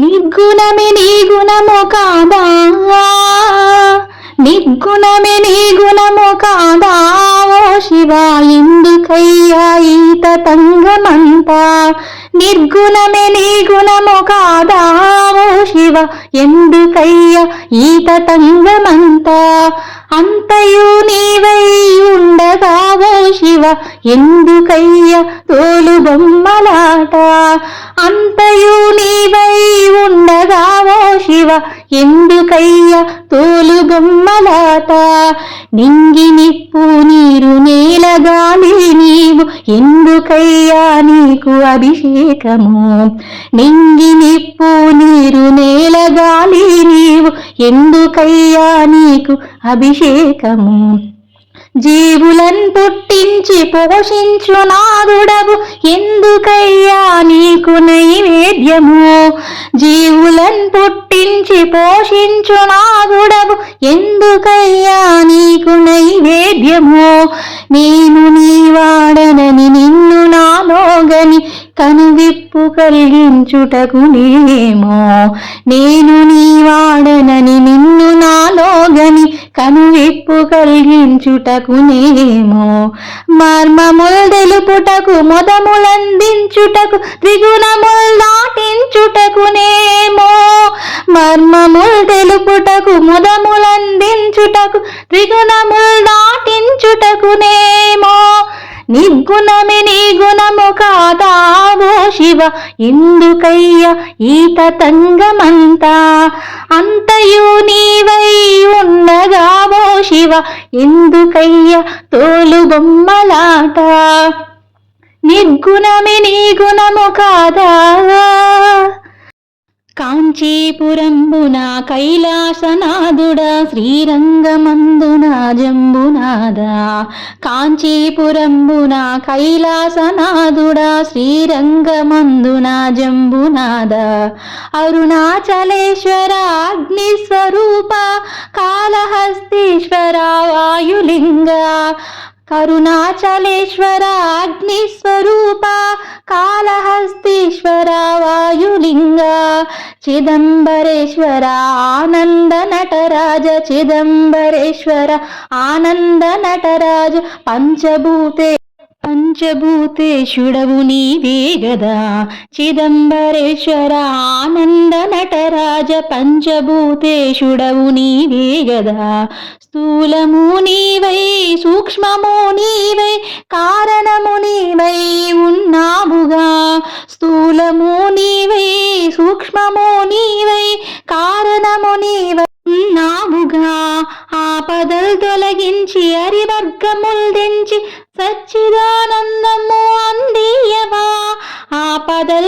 నిర్గుణమే నీ గుణము కాదా? నిర్గుణమే నీ గుణము కాదా? ఓ శివ ఎందుకయ్యా ఈ తతంగ తంగమంతా నిర్గుణమే నీ గుణము కాదాము శివ ఎందుకయ్య ఈత తంగమంత. అంతయు నీవై ఉండగా శివ ఎందుకయ్య తోలు బొమ్మలాట. అంతయు నీవై ఉండగా శివ ఎందుకయ్య తోలు బొమ్మలాట. నింగి నిప్పు నీరు నేల నీవు ఎందు ఎందుకయ్యా నీకు అభిషేకము. నింగి నిప్పు నీరు నేల గాలి నీవు ఎందుకయ్యా నీకు అభిషేకము. జీవులను పుట్టించి పోషించు నాదుడవు ఎందుకయ్యా నీకు నైవేద్యము. జీవులను పెంచి పోషించు నాదుడవు ఎందుకయ్యా నీకు నైవేద్యము? నేను నీ వాడనని నిన్ను నాలోగని కనువిప్పు కలిగించుటకు నేమో నేను నీ వాడనని నిన్ను నాలోగని కనువిప్పు కలిగించుటకు నేమో మర్మముల్ తెలుపుటకు మొదములందించుటకు త్రిగుణముల్ దాటించుటకు నేమో మర్మముల్ తెలుపుటకు మొదములందించుటకు త్రిగుణముల్ దాటించుటకు నేమో నిర్గుణమే నీ గుణము కాదా ఓ శివ. ఎందుకయ్యా ఈత తంగమంతా అంతయు నీవై ఉండగా శివ. ఎందుకయ్యా తోలు బొమ్మలాట? నిర్గుణమే నీ గుణము కాదా? కాంచీపురంబున కైలాసనాథుడ శ్రీరంగమందున జంబునాద కాంచీపురంబున కైలాసనాథుడ శ్రీరంగమందున జంబునాద అరుణాచలేశ్వర అగ్నిస్వరూప కాళహస్తీశ్వర వాయులింగ కరుణాచలేశ్వర అగ్నిస్వరూప కాళహస్తీశ్వర వాయు వాయులింగ చిదంబరేశ్వర ఆనంద నటరాజ చిదంబరేశ్వర ఆనంద నటరాజ పంచభూతే పంచభూతేశుడవు నీవే గదా. చిదంబరేశ్వర ఆనంద నటరాజ పంచభూతేశుడవు నీవే గదా. స్థూలము నీవై సూక్ష్మము నీవై కారణము నీవై ఉన్నావుగా స్థూలము నీవై సూక్ష్మము నీవై కారణము నీవై ఉన్నావుగా ఆపదలు తొలగించి అరివర్గముల్ తెంచి సచ్చిదానందము అందియవా? ఆపదలు